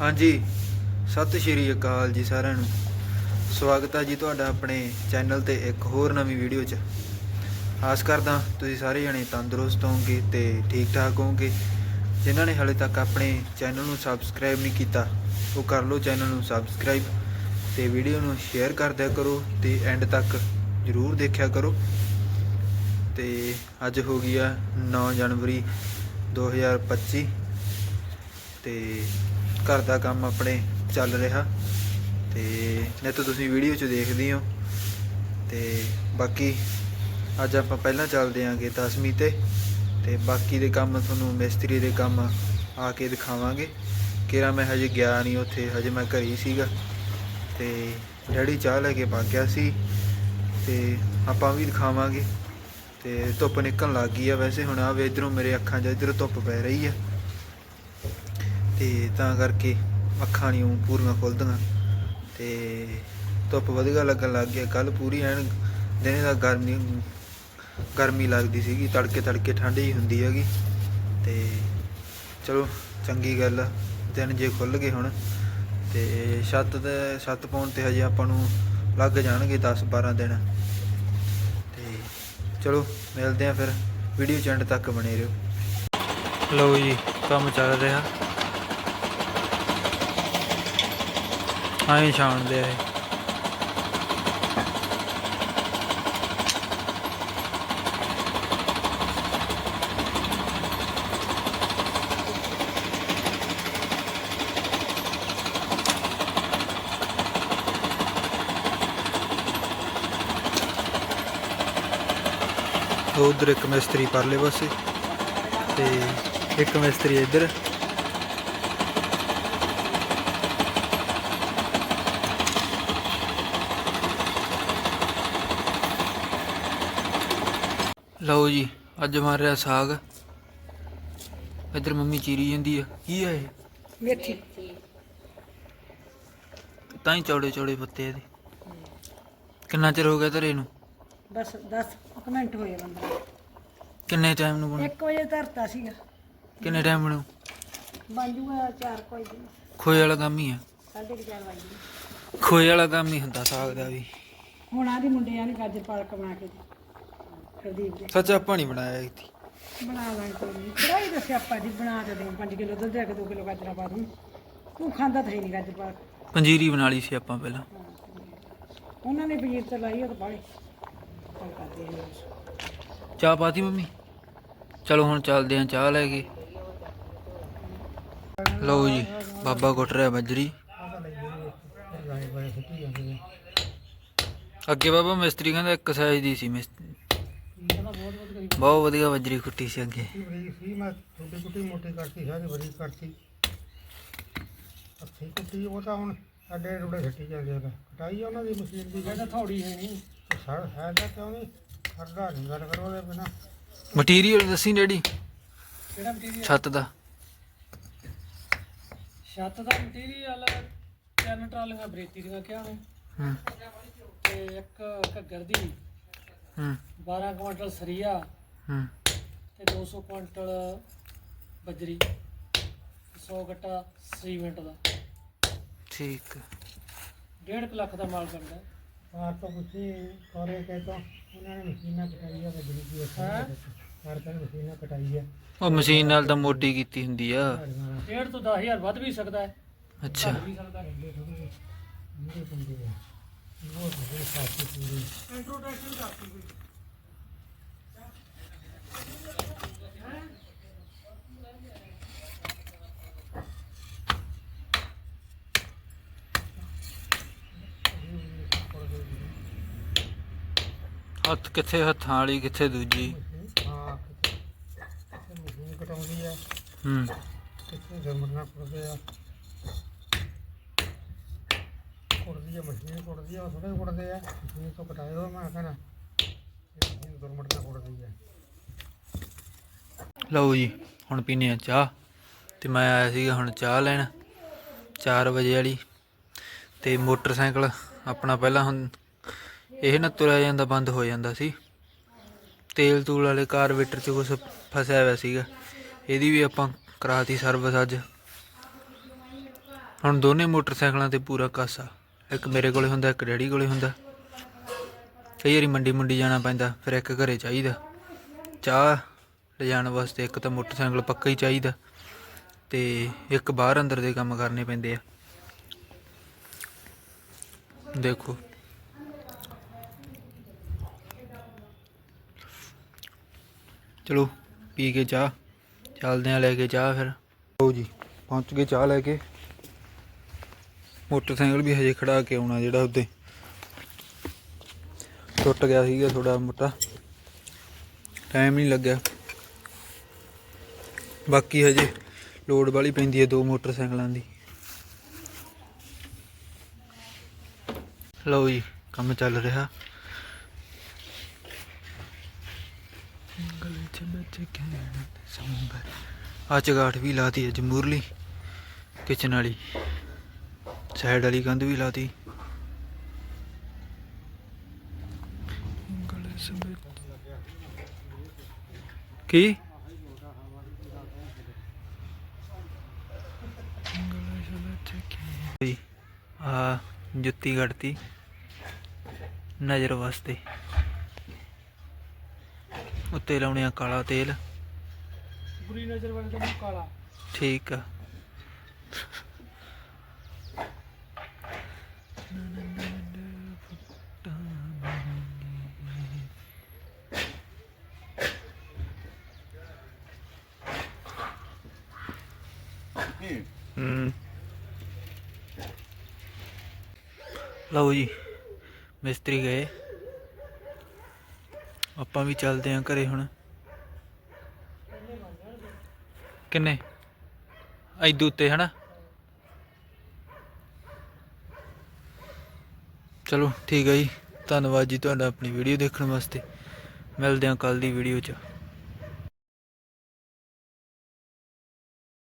ਹਾਂਜੀ। ਸਤਿ ਸ਼੍ਰੀ ਅਕਾਲ ਜੀ ਸਾਰਿਆਂ ਨੂੰ। ਸਵਾਗਤ ਹੈ ਜੀ ਤੁਹਾਡਾ ਆਪਣੇ ਚੈਨਲ ਤੇ ਇੱਕ ਹੋਰ ਨਵੀਂ ਵੀਡੀਓ 'ਚ। ਆਸ ਕਰਦਾ ਤੁਸੀਂ ਸਾਰੇ ਜਣੇ ਤੰਦਰੁਸਤ ਹੋਵੋਗੇ ਤੇ ਠੀਕ ਠਾਕ ਹੋਵੋਗੇ। ਜਿਨ੍ਹਾਂ ਨੇ ਹਲੇ ਤੱਕ ਆਪਣੇ ਚੈਨਲ ਨੂੰ ਸਬਸਕ੍ਰਾਈਬ ਨਹੀਂ ਕੀਤਾ, ਉਹ ਕਰ ਲਓ ਚੈਨਲ ਨੂੰ ਸਬਸਕ੍ਰਾਈਬ ਤੇ ਵੀਡੀਓ ਨੂੰ ਸ਼ੇਅਰ ਕਰ ਦਿਆ ਕਰੋ ਤੇ ਐਂਡ ਤੱਕ ਜਰੂਰ ਦੇਖਿਆ ਕਰੋ। ਤੇ ਅੱਜ ਹੋ ਗਈ ਆ 9 ਜਨਵਰੀ 2025 ਤੇ ਘਰ ਦਾ ਕੰਮ ਆਪਣੇ ਚੱਲ ਰਿਹਾ ਤੇ ਨਹੀਂ ਤਾਂ ਤੁਸੀਂ ਵੀਡੀਓ 'ਚ ਦੇਖਦੇ ਹੋ। ਤੇ ਬਾਕੀ ਅੱਜ ਆਪਾਂ ਪਹਿਲਾਂ ਚੱਲਦੇ ਆਂਗੇ 10ਵੀਂ ਤੇ ਤੇ ਬਾਕੀ ਦੇ ਕੰਮ ਤੁਹਾਨੂੰ ਮਿਸਤਰੀ ਦੇ ਕੰਮ ਆ ਕੇ ਦਿਖਾਵਾਂਗੇ। ਕਿਰਾ ਮੈਂ ਹਜੇ ਗਿਆ ਨਹੀਂ ਉੱਥੇ, ਹਜੇ ਮੈਂ ਘਰ ਹੀ ਸੀਗਾ। ਤੇ ਡੈਡੀ ਚਾਹ ਲੈ ਕੇ ਪਾ ਗਿਆ ਸੀ, ਤੇ ਆਪਾਂ ਵੀ ਦਿਖਾਵਾਂਗੇ। ਤੇ ਧੁੱਪ ਨਿਕਲਣ ਲੱਗ ਗਈ ਆ ਵੈਸੇ ਹੁਣ ਆ ਵੇ ਇਧਰੋਂ ਮੇਰੇ ਅੱਖਾਂ 'ਚ ਇਧਰ ਧੁੱਪ ਪੈ ਰਹੀ ਆ। ਤੇ ਤਾਂ ਕਰਕੇ ਅੱਖਾਂ ਨਹੀਂ ਉਹ ਪੂਰੀਆਂ ਖੁੱਲਦੀਆਂ ਤੇ ਧੁੱਪ ਵਧੀਆ ਲੱਗਣ ਲੱਗ ਗਿਆ ਕੱਲ ਪੂਰੀ ਐਨ ਦਿਨੇ ਦਾ ਗਰਮੀ ਗਰਮੀ ਲੱਗਦੀ ਸੀਗੀ, ਤੜਕੇ ਤੜਕੇ ਠੰਡ ਹੀ ਹੁੰਦੀ ਹੈਗੀ ਤੇ ਚਲੋ ਚੰਗੀ ਗੱਲ ਆ, ਦਿਨ ਜੇ ਖੁੱਲ ਗਏ ਹੁਣ ਤੇ ਛੱਤ ਤੇ, ਛੱਤ ਪਾਉਣ ਤੇ ਹਜੇ ਆਪਾਂ ਨੂੰ ਲੱਗ ਜਾਣਗੇ 10 12 ਦਿਨ ਤੇ ਚਲੋ ਮਿਲਦੇ ਆ ਫਿਰ, ਵੀਡੀਓ ਚ ਤੱਕ ਬਣੇ ਰਹੋ। ਲਓ ਜੀ, ਕੰਮ ਚੱਲ ਰਿਹਾ। ਆਏ ਛਾਣਦੇ ਆ ਇਹ। ਉਧਰ ਇੱਕ ਮਿਸਤਰੀ ਪਰਲੇ ਪਾਸੇ ਤੇ ਇੱਕ ਮਿਸਤਰੀ ਇੱਧਰ। ਲਓ ਜੀ ਅੱਜ ਮਾਰਿਆ ਸਾਗ। ਇੱਧਰ ਮੰਮੀ ਚੀਰੀ ਜਾਂਦੀ ਆ। ਕੀ ਆ ਇਹ? ਮੇਥੀ। ਤਾਂ ਹੀ ਚੌੜੇ ਚੌੜੇ ਪੱਤੇ ਇਹਦੇ। ਕਿੰਨਾ ਚਿਰ ਹੋ ਗਿਆ ਧਰੇ ਨੂੰ? ਬਸ 10 ਮਿੰਟ ਹੋਏ ਬੰਦਾ ਕਿੰਨੇ ਟਾਈਮ ਨੂੰ ਬਣੂ? 1 ਵਜੇ ਧਰਤਾ ਸੀਗਾ। ਕਿੰਨੇ ਟਾਈਮ ਬਣੂ? ਬਣ ਜੂਗਾ 4 ਕੋਈ ਦਿਨ ਖੋਏ ਵਾਲਾ ਕੰਮ ਹੀ ਆ। ਸਾਢੇ ਕੁ ਚਾਰ ਵਜੇ। ਖੋਏ ਵਾਲਾ ਕੰਮ ਹੀ ਹੁੰਦਾ ਸਾਗ ਦਾ ਵੀ। ਹੁਣ ਆਦੀ ਮੁੰਡਿਆਂ ਨੇ ਗਾਜਰ ਪਾਲਕ ਬਣਾ ਕੇ ਪ੍ਰਦੀਪ ਸੱਚ ਆਪਾਂ ਨਹੀਂ ਬਣਾਇਆ ਇੱਥੇ ਬਣਾ ਲਾਂ ਕੋਈ ਨਹੀਂ ਕੜਾਈ ਦੱਸਿਆ ਆਪਾਂ ਜੀ ਬਣਾ ਤੇ ਦੇ 5 ਕਿਲੋ ਦੁੱਧ ਦੇ ਕੇ 2 ਕਿਲੋ ਗਾਜਰਾਂ ਪਾ ਦੂੰ ਤੂੰ ਖਾਂਦਾ ਤਾਂ ਹੈ ਨਹੀਂ ਗਾਜਰ ਪਾਲਕ ਪੰਜੀਰੀ ਬਣਾ ਲਈ ਸੀ ਆਪਾਂ ਪਹਿਲਾਂ। ਉਹਨਾਂ ਨੇ ਪਨੀਰ ਤੇ ਲਾਈ ਉਹ ਤਾਂ ਕਰਦੇ ਹਾਂ ਚਾਹ ਪਾਤੀ ਮੰਮੀ? ਚਲੋ ਹੁਣ ਚੱਲਦੇ ਆਂ ਚਾਹ ਲੈ ਕੇ। ਲਓ ਜੀ ਬਾਬਾ ਕੁੱਟ ਰਿਹਾ ਬੱਜਰੀ। ਅੱਗੇ ਬਾਬਾ ਮਿਸਤਰੀ ਕਹਿੰਦਾ ਇੱਕ ਸਾਈਜ਼ ਦੀ ਸੀ ਮਿਸਤਰੀ ਬਹੁਤ ਵਧੀਆ ਬੱਜਰੀ ਕੁੱਟੀ ਸੀ ਅੱਗੇ। ਬਰੀਕ ਸੀ ਮੈਂ ਛੋਟੀ ਕੁੱਟੀ ਮੋਟੀ ਕਰਤੀ ਸਾਰੀ ਬਰੀਕ ਕਰਤੀ। ਹੱਥੀ ਕੁੱਟੀ ਉਹ ਤਾਂ ਹੁਣ ਸਾਡੇ ਰੋੜੇ ਛੱਟੀ ਜਾਂਦੇ ਆ ਕਟਾਈ ਆ ਉਹਨਾਂ ਦੀ ਮਸ਼ੀਨ ਦੀ। ਕਹਿੰਦਾ ਥੋੜੀ ਹੈ ਨਹੀਂ। ਸਰ ਹੈ ਤਾਂ ਕਿਉਂ ਨਹੀਂ? ਕਰਦਾ ਨਹੀਂ ਗੱਲ ਕਰੋ ਉਹਦੇ ਬਿਨਾ। ਮਟੀਰੀਅਲ ਦੱਸੀ ਡੈਡੀ? ਕਿਹੜਾ ਮਟੀਰੀਅਲ ਛੱਤ ਦਾ। ਛੱਤ ਦਾ ਮਟੀਰੀਅਲ ਤਿੰਨ ਟਰਾਲੀਆਂ ਬਰੇਤੀ ਦੀਆਂ ਕਿਹਾ ਨੇ ਹੂੰ। ਤੇ ਇੱਕ ਘੱਗਰ ਦੀ। ਹੂੰ। 12 ਕੁਇੰਟਲ ਸਰੀਆ। ਹੂੰ। ਤੇ 200 ਕੁਇੰਟਲ ਬਜਰੀ 100 ਗੱਟਾ ਸੀਮੈਂਟ ਦਾ। ਠੀਕ। 1.5 ਲੱਖ ਦਾ ਮਾਲ ਬਣਦਾ। ਆਪ ਤਾਂ ਕੁਛੀ ਕਰੇ ਕੇ ਤਾਂ ਉਹਨਾਂ ਨੇ ਮਸ਼ੀਨਾਂ ਕਟਾਈ ਆ ਬਜਰੀ ਦੀ ਹੈਂ? ਹਰ ਤਾਂ ਮਸ਼ੀਨਾਂ ਕਟਾਈ ਆ। ਉਹ ਮਸ਼ੀਨ ਨਾਲ ਤਾਂ ਮੋਟੀ ਕੀਤੀ ਹੁੰਦੀ ਆ। ਡੇਢ ਤੋਂ 10000 ਵੱਧ ਵੀ ਸਕਦਾ ਹੈ। ਅੱਛਾ। ਘੱਟ ਵੀ ਸਕਦਾ ਹੈ। ਮੇਰੇ ਬੰਦੇ ਆ। ਉਹ ਪੂਰੇ ਇੰਟਰੋਡਕਸ਼ਨ ਕਰਤੀ ਕੋਈ ਹੱਥ ਕਿੱਥੇ ਹੱਥਾਂ ਵਾਲੀ, ਕਿੱਥੇ ਦੂਜੀ? ਹਾਂ। ਕਿਤੇ ਮਸ਼ੀਨ ਕਟਾਉਂਦੀ ਆ ਹੂੰ ਕਿੱਥੇ ਜਮਰਨਾ ਕੁੜਦੇ ਆ ਕੁੜਦੀ ਆ ਮਸ਼ੀਨ ਕੁੜਦੀ ਆ ਥੋੜੇ ਕੁੜਦੇ ਆ ਮਸ਼ੀਨ ਤੋਂ ਕਟਾਏ ਦੋ ਮੈਂ ਕਹਿੰਦਾ ਮਸ਼ੀਨ ਗੁਰਮਟ ਨਾਲ ਕੁੜਦੀ ਆ ਲਓ ਜੀ, ਹੁਣ ਪੀਨੇ ਆ ਚਾਹ ਤੇ ਮੈਂ ਆਇਆ ਸੀਗਾ ਹੁਣ ਚਾਹ ਲੈਣ 4 ਵਜੇ ਵਾਲੀ। ਤੇ ਮੋਟਰਸਾਈਕਲ ਆਪਣਾ ਪਹਿਲਾਂ ਹੁਣ ਇਹ ਨਾ ਤੁਰਿਆ ਜਾਂਦਾ, ਬੰਦ ਹੋ ਜਾਂਦਾ ਸੀ। ਤੇਲ ਤੂਲ ਵਾਲੇ ਕਾਰਬੇਟਰ 'ਚ ਕੁਛ ਫਸਿਆ ਹੋਇਆ ਸੀਗਾ। ਇਹਦੀ ਵੀ ਆਪਾਂ ਕਰਾਤੀ ਸਰਵਿਸ ਅੱਜ। ਹੁਣ ਦੋਨੇ ਮੋਟਰਸਾਈਕਲਾਂ ਤੇ ਪੂਰਾ ਕਾਸਾ। ਇੱਕ ਮੇਰੇ ਕੋਲੇ ਹੁੰਦਾ, ਇੱਕ ਡੈਡੀ ਕੋਲੇ ਹੁੰਦਾ। ਕਈ ਵਾਰੀ ਮੰਡੀ ਮੁੰਡੀ ਜਾਣਾ ਪੈਂਦਾ, ਫਿਰ ਇੱਕ ਘਰੇ ਚਾਹੀਦਾ। ਚਾਹ ਲਿਜਾਣ ਵਾਸਤੇ ਇੱਕ ਤਾਂ ਮੋਟਰਸਾਈਕਲ ਪੱਕਾ ਹੀ ਚਾਹੀਦਾ ਤੇ ਇੱਕ ਬਾਹਰ ਅੰਦਰ ਦੇ ਕੰਮ ਕਰਨੇ ਪੈਂਦੇ ਆ। ਦੇਖੋ। ਚਲੋ, ਪੀ ਕੇ ਚਾਹ। ਚੱਲਦੇ ਆ ਲੈ ਕੇ ਚਾਹ ਫਿਰ। ਲਓ ਜੀ, ਪਹੁੰਚ ਗਏ ਚਾਹ ਲੈ ਕੇ। ਮੋਟਰਸਾਈਕਲ ਵੀ ਹਜੇ ਖੜਾ ਕੇ ਆਉਣਾ ਜਿਹੜਾ ਉੱਤੇ। ਟੁੱਟ ਗਿਆ ਸੀਗਾ ਥੋੜਾ ਮੋਟਾ। ਟਾਈਮ ਨਹੀਂ ਲੱਗਿਆ। ਬਾਕੀ ਹਜੇ ਲੋਡ ਵਾਲੀ ਪੈਂਦੀ ਹੈ ਦੋ ਮੋਟਰਸਾਈਕਲਾਂ ਦੀ। ਲਓ ਜੀ, ਕੰਮ ਚੱਲ ਰਿਹਾ। ਗਲੇ ਚ ਬੱਚ ਕਹਿਣ ਸੰਬਰ ਆ ਚਗਾਠ ਵੀ ਲਾਤੀ ਅੱਜ ਮੂਰਲੀ ਕਿਚਨ ਵਾਲੀ। ਸਾਈਡ ਵਾਲੀ ਕੰਧ ਵੀ ਲਾਤੀ। ਗਲੇ ਚ ਕੀ? ਆ ਜੁੱਤੀ ਕੱਢਤੀ ਨਜ਼ਰ ਵਾਸਤੇ। ਉੱਤੇ ਲਾਉਣੇ ਆ ਕਾਲਾ ਤੇਲ। ਬੁਰੀ ਨਜ਼ਰ ਵਾਲੇ ਦਾ ਕਾਲਾ। ਠੀਕ ਆ। ਲਓ ਜੀ ਮਿਸਤਰੀ ਗਏ। ਆਪਾਂ ਵੀ ਚੱਲਦੇ ਆਂ ਘਰੇ ਹੁਣ। ਕਿੰਨੇ? ਐਦੂ ਉੱਤੇ, ਹਨਾ? ਚਲੋ, ਠੀਕ ਹੈ ਜੀ। ਧੰਨਵਾਦ ਜੀ ਤੁਹਾਡਾ ਆਪਣੀ ਵੀਡੀਓ ਦੇਖਣ ਵਾਸਤੇ। ਮਿਲਦੇ ਆਂ ਕੱਲ ਦੀ ਵੀਡੀਓ 'ਚ।